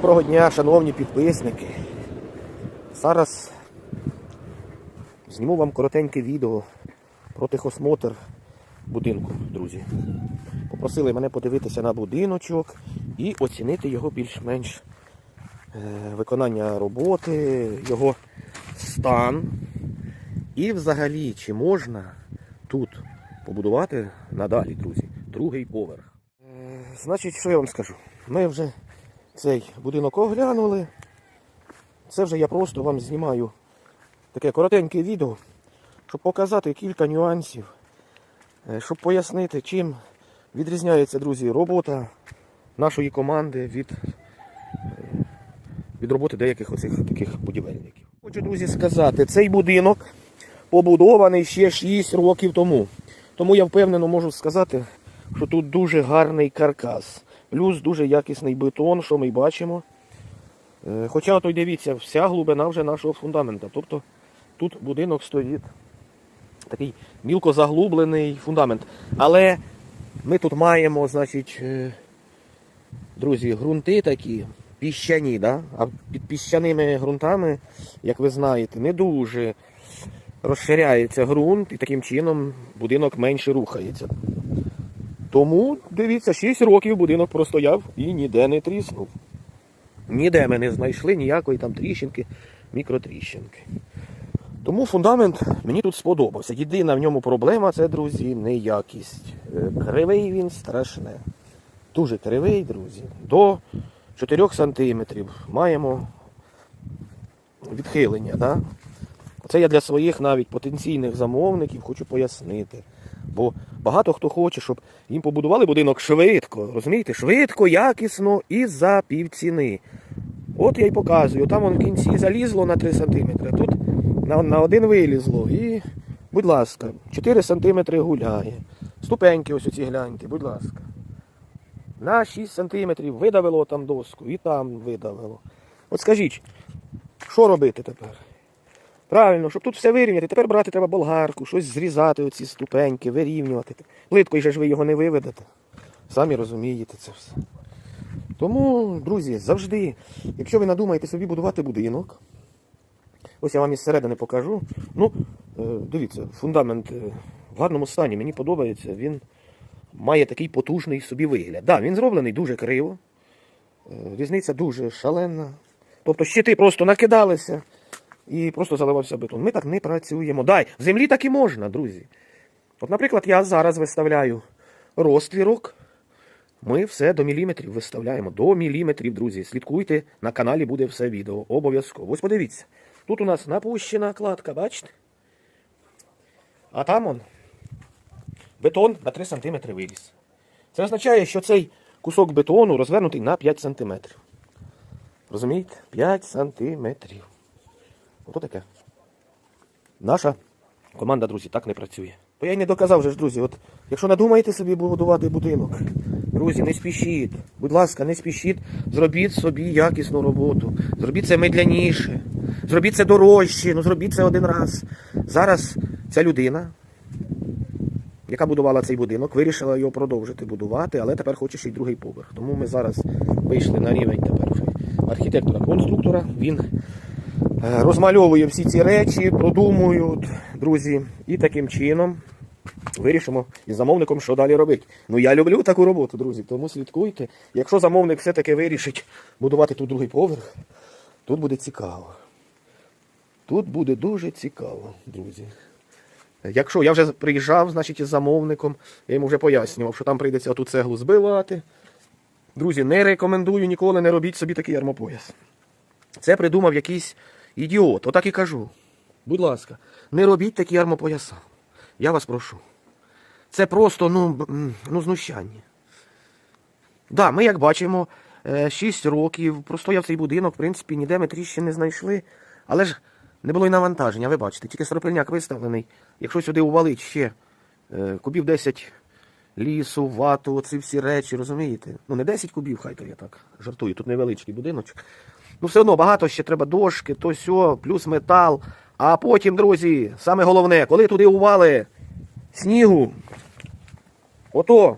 Доброго дня, шановні підписники. Зараз зніму вам коротеньке відео про техосмотр будинку, друзі. Попросили мене подивитися на будиночок і оцінити його більш-менш е, виконання роботи, його стан. І взагалі, чи можна тут побудувати надалі, друзі, другий поверх. Е, Значить, що я вам скажу? Ми вже цей будинок оглянули. Це вже я просто вам знімаю таке коротеньке відео, щоб показати кілька нюансів, е, щоб пояснити, чим відрізняється, друзі, робота нашої команди від, е, від роботи деяких оцих таких будівельників. Хочу, друзі, сказати, цей будинок побудований ще 6 років тому. Тому я впевнено можу сказати, що тут дуже гарний каркас. Плюс дуже якісний бетон, що ми бачимо. Е, Хоча, ото й дивіться, вся глибина вже нашого фундамента. Тобто тут будинок стоїть такий мілко заглублений фундамент. Але ми тут маємо, значить, е, друзі, ґрунти такі піщані, да? а під піщаними ґрунтами, як ви знаєте, не дуже розширяється ґрунт і таким чином будинок менше рухається. Тому, дивіться, 6 років будинок простояв і ніде не тріснув. Ніде ми не знайшли ніякої там тріщинки, мікротріщинки. Тому фундамент мені тут сподобався. Єдина в ньому проблема це, друзі, неякість. Е, Кривий він страшне. Дуже кривий, друзі. До 4 сантиметрів маємо відхилення. Да? Це я для своїх навіть потенційних замовників хочу пояснити. Бо багато хто хоче, щоб їм побудували будинок швидко, розумієте? Швидко, якісно і за півціни. От я й показую. Там вон в кінці залізло на 3 см, тут на, на один вилізло. І, будь ласка, 4 см гуляє. Ступеньки ось оці гляньте, будь ласка. На 6 см видавило там доску і там видавило. От скажіть, що робити тепер? Правильно, щоб тут все вирівняти, тепер брати треба болгарку, щось зрізати, оці ступеньки, вирівнювати. Плиткою же ж ви його не виведете. Самі розумієте це все. Тому, друзі, завжди, якщо ви надумаєте собі будувати будинок, ось я вам із середини покажу. Ну, е, дивіться, фундамент е, в гарному стані, мені подобається, він має такий потужний собі вигляд. Да, він зроблений дуже криво, е, різниця дуже шалена. Тобто щити просто накидалися і просто заливався бетон. Ми так не працюємо. Дай, в землі так і можна, друзі. От, наприклад, я зараз виставляю розтвірок. Ми все до міліметрів виставляємо. До міліметрів, друзі. Слідкуйте, на каналі буде все відео. Обов'язково. Ось подивіться. Тут у нас напущена кладка, бачите? А там он бетон на 3 см виліз. Це означає, що цей кусок бетону розвернутий на 5 см. Розумієте? 5 сантиметрів. Ото таке. Наша команда, друзі, так не працює. То я й не доказав же ж, друзі. От, якщо надумаєте собі будувати будинок, друзі, не спішіть. Будь ласка, не спішіть. Зробіть собі якісну роботу. Зробіть це медляніше. Зробіть це дорожче. Ну зробіть це один раз. Зараз ця людина, яка будувала цей будинок, вирішила його продовжити будувати, але тепер хоче ще й другий поверх. Тому ми зараз вийшли на рівень тепер архітектора-конструктора. Він Е, розмальовує всі ці речі, продумують, друзі, і таким чином вирішимо із замовником, що далі робити. Ну я люблю таку роботу, друзі, тому слідкуйте. Якщо замовник все-таки вирішить будувати тут другий поверх, тут буде цікаво. Тут буде дуже цікаво, друзі. Якщо я вже приїжджав, значить, із замовником, я йому вже пояснював, що там прийдеться оту цеглу збивати. Друзі, не рекомендую ніколи не робіть собі такий армопояс. Це придумав якийсь ідіот. Отак і кажу. Будь ласка, не робіть такі армопояса. Я вас прошу. Це просто ну, ну, знущання. Да, ми, як бачимо, 6 років простояв цей будинок, в принципі, ніде ми тріщин не знайшли. Але ж не було й навантаження, ви бачите, тільки стропильняк виставлений. Якщо сюди увалить ще е, кубів 10 лісу, вату, оці всі речі, розумієте? Ну, не 10 кубів, хай то я так жартую, тут невеличкий будиночок. Ну, все одно багато ще треба дошки, то сьо, плюс метал. А потім, друзі, саме головне, коли туди ували снігу, ото,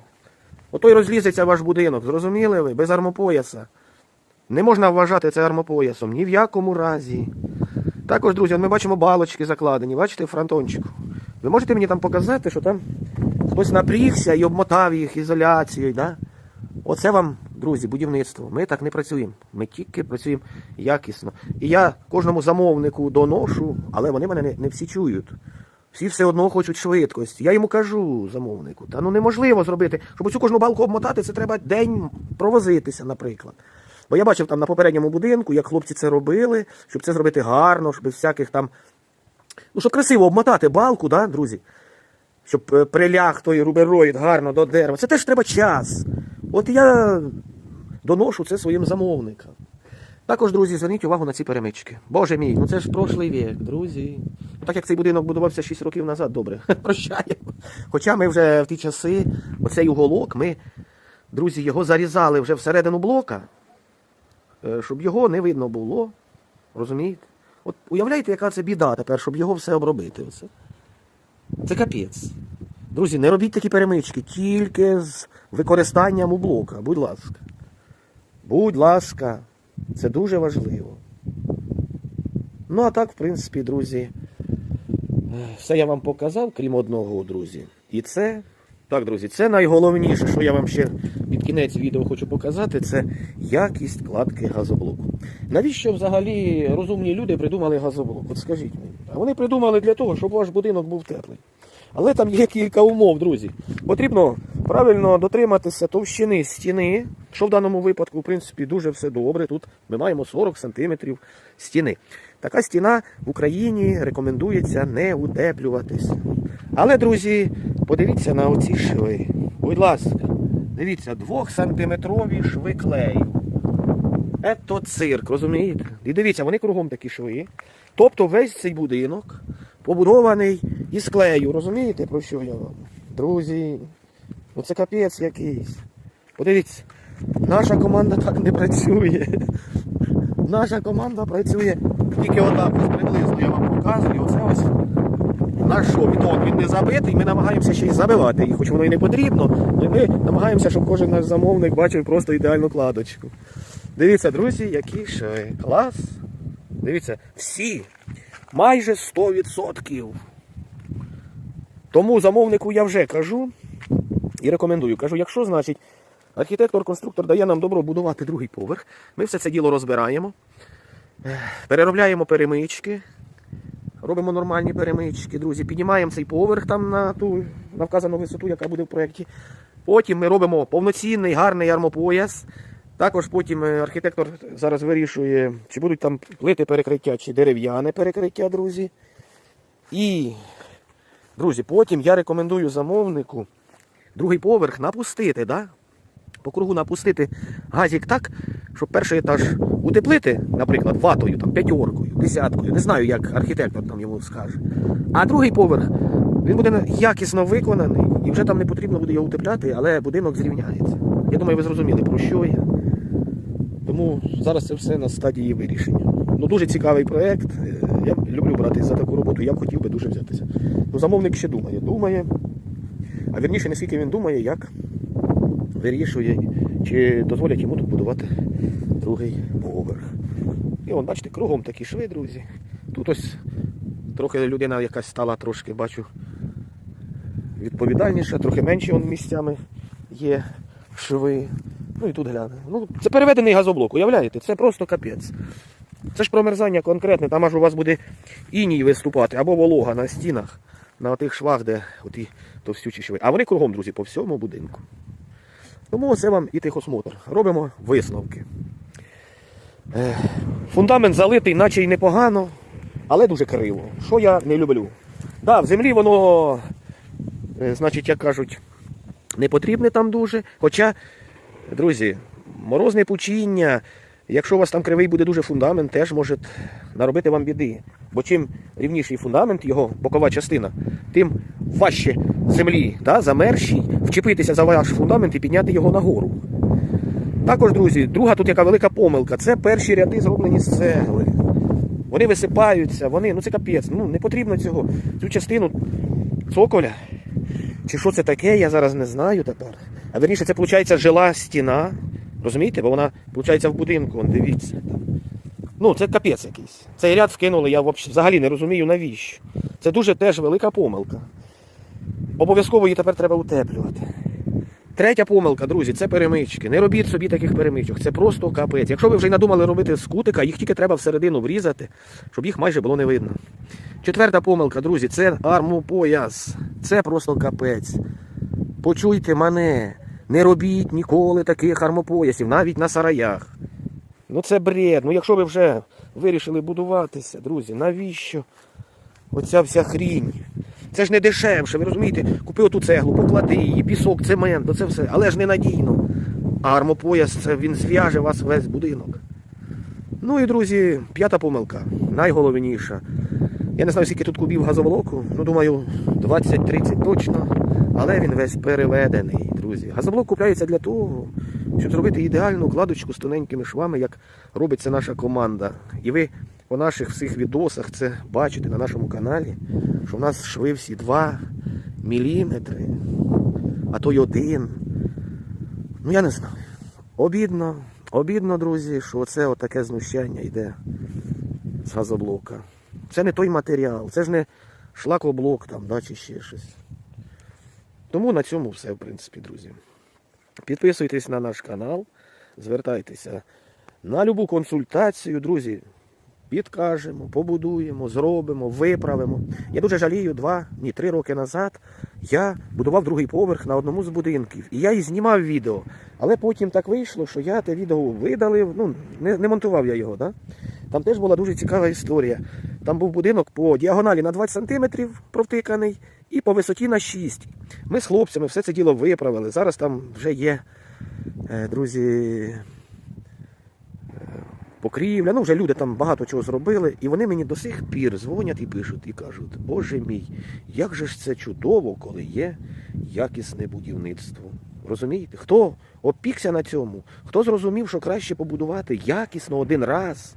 ото й розлізеться ваш будинок, зрозуміли ви? Без армопояса. Не можна вважати це армопоясом ні в якому разі. Також, друзі, ми бачимо балочки закладені, бачите, фронтончику. Ви можете мені там показати, що там хтось напрігся і обмотав їх ізоляцією. Да? Оце вам, друзі, будівництво. Ми так не працюємо. Ми тільки працюємо якісно. І я кожному замовнику доношу, але вони мене не, не всі чують. Всі все одно хочуть швидкості. Я йому кажу замовнику, та ну неможливо зробити, щоб цю кожну балку обмотати, це треба день провозитися, наприклад. Бо я бачив там на попередньому будинку, як хлопці це робили, щоб це зробити гарно, щоб без всяких там. Ну, щоб красиво обмотати балку, да, друзі? Щоб е, приляг той рубероїд гарно до дерева. Це теж треба час. От я доношу це своїм замовникам. Також, друзі, зверніть увагу на ці перемички. Боже мій, ну це ж прошлий вік, друзі. Ну, так як цей будинок будувався 6 років назад, добре, прощаємо. Хоча ми вже в ті часи, оцей уголок, ми, друзі, його зарізали вже всередину блока, е, щоб його не видно було. Розумієте? От уявляєте, яка це біда тепер, щоб його все обробити. Оце. Це капець. Друзі, не робіть такі перемички, тільки з використанням у блока, будь ласка. Будь ласка, це дуже важливо. Ну, а так, в принципі, друзі, все я вам показав, крім одного, друзі. І це, так, друзі, це найголовніше, що я вам ще під кінець відео хочу показати, це якість кладки газоблоку. Навіщо взагалі розумні люди придумали газоблок? От скажіть мені. А вони придумали для того, щоб ваш будинок був теплий. Але там є кілька умов, друзі. Потрібно правильно дотриматися товщини стіни, що в даному випадку, в принципі, дуже все добре. Тут ми маємо 40 см стіни. Така стіна в Україні рекомендується не утеплюватися. Але, друзі, подивіться на оці шви. Будь ласка, дивіться, 2-сантиметрові шви клею. Ето цирк, розумієте? І дивіться, вони кругом такі шви. Тобто весь цей будинок побудований із клею. Розумієте, про що я вам? Друзі, ну це капець якийсь. Подивіться, наша команда так не працює. Наша команда працює тільки отак, ось приблизно я вам показую. Оце ось наш що, бетон, він не забитий, ми намагаємося ще й забивати їх, хоч воно і не потрібно, але ми намагаємося, щоб кожен наш замовник бачив просто ідеальну кладочку. Дивіться, друзі, які шви. Клас. Дивіться, всі. Майже 100%. Тому замовнику я вже кажу і рекомендую. Кажу, якщо, значить, архітектор-конструктор дає нам добро будувати другий поверх, ми все це діло розбираємо, переробляємо перемички, робимо нормальні перемички, друзі, піднімаємо цей поверх там на ту на вказану висоту, яка буде в проєкті. Потім ми робимо повноцінний гарний армопояс. Також потім е, архітектор зараз вирішує, чи будуть там плити перекриття, чи дерев'яне перекриття, друзі. І, друзі, потім я рекомендую замовнику другий поверх напустити, да? по кругу напустити газик так, щоб перший етаж утеплити, наприклад, ватою, там, п'ятеркою, десяткою. Не знаю, як архітектор там йому скаже. А другий поверх він буде якісно виконаний, і вже там не потрібно буде його утепляти, але будинок зрівняється. Я думаю, ви зрозуміли, про що я. Тому зараз це все на стадії вирішення. Ну дуже цікавий проєкт. Е, Я люблю братись за таку роботу, я б хотів би дуже взятися. Ну, замовник ще думає, думає. А вірніше, не скільки він думає, як вирішує, чи дозволять йому тут будувати другий поверх. І от бачите, кругом такі шви, друзі. Тут ось трохи людина якась стала трошки, бачу, відповідальніша, трохи менші он місцями є шви. Ну і тут гляне. Ну, це переведений газоблок, уявляєте? Це просто капець. Це ж промерзання конкретне, там аж у вас буде іній виступати, або волога на стінах, на тих швах, де оті товстючі шви. А вони кругом, друзі, по всьому будинку. Тому це вам і тихосмотр. Робимо висновки. Е, Фундамент залитий, наче й непогано, але дуже криво. Що я не люблю. Да, в землі воно, е, значить, як кажуть, не потрібне там дуже. Хоча, друзі, морозне пучіння, якщо у вас там кривий буде дуже фундамент, теж може наробити вам біди. Бо чим рівніший фундамент, його бокова частина, тим важче землі, да, замершій, вчепитися за ваш фундамент і підняти його нагору. Також, друзі, друга тут яка велика помилка. Це перші ряди зроблені з цегли. Вони висипаються, вони, ну це капець, ну не потрібно цього. Цю частину цоколя. Чи що це таке, я зараз не знаю тепер. А верніше, це виходить жила стіна. Розумієте? Бо вона, виходить, в будинку, он, дивіться. Ну, це капець якийсь. Цей ряд вкинули, я взагалі не розумію навіщо. Це дуже теж велика помилка. Обов'язково її тепер треба утеплювати. Третя помилка, друзі, це перемички. Не робіть собі таких перемичок. Це просто капець. Якщо ви вже й надумали робити з кутика, їх тільки треба всередину врізати, щоб їх майже було не видно. Четверта помилка, друзі, це армопояс. Це просто капець. Почуйте мене. Не робіть ніколи таких армопоясів, навіть на сараях. Ну це бред. Ну якщо ви вже вирішили будуватися, друзі, навіщо? Оця вся хрінь. Це ж не дешевше, ви розумієте? Купи оту цеглу, поклади її, пісок, цемент, оце все, але ж не надійно. А армопояс це він зв'яже вас весь будинок. Ну і друзі, п'ята помилка, найголовніша. Я не знаю, скільки тут кубів газоволоку, ну думаю, 20-30 точно. Але він весь переведений, друзі. Газоблок купляється для того, щоб зробити ідеальну кладочку з тоненькими швами, як робить це наша команда. І ви по наших всіх відосах це бачите на нашому каналі, що в нас шви всі 2 міліметри, а то й один. Ну я не знаю. Обідно, обідно, друзі, що це отаке знущання йде з газоблока. Це не той матеріал, це ж не шлакоблок там, да, чи ще щось. Тому на цьому все, в принципі, друзі. Підписуйтесь на наш канал, звертайтеся на любу консультацію, друзі. Підкажемо, побудуємо, зробимо, виправимо. Я дуже жалію, два, ні, три роки назад я будував другий поверх на одному з будинків. І я і знімав відео. Але потім так вийшло, що я те відео видалив, ну, не, не монтував я його. Да? Там теж була дуже цікава історія. Там був будинок по діагоналі на 20 см провтиканий і по висоті на 6. Ми з хлопцями все це діло виправили. Зараз там вже є, е, друзі, покрівля. Ну, вже люди там багато чого зробили, і вони мені до сих пір дзвонять і пишуть, і кажуть, Боже мій, як же ж це чудово, коли є якісне будівництво. Розумієте? Хто опікся на цьому? Хто зрозумів, що краще побудувати якісно один раз?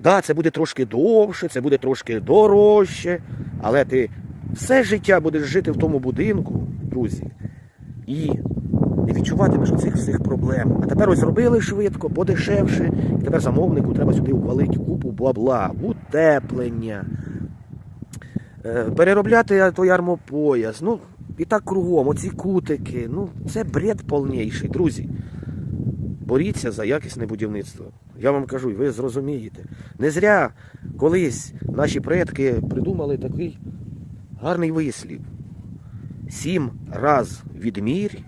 Да, це буде трошки довше, це буде трошки дорожче, але ти все життя будеш жити в тому будинку, друзі, і не відчуватимеш оцих всіх проблем. А тепер ось зробили швидко, подешевше, і тепер замовнику треба сюди ввалити купу бла-бла, утеплення, е, переробляти той армопояс. Ну, і так кругом, оці кутики. Ну, це бред повніший, друзі. Боріться за якісне будівництво. Я вам кажу, ви зрозумієте. Не зря колись наші предки придумали такий гарний вислів. Сім раз відмір,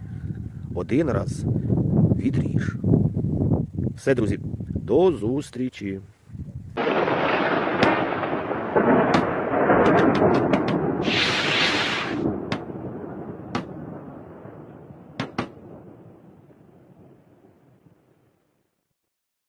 один раз відріж. Все, друзі, до зустрічі.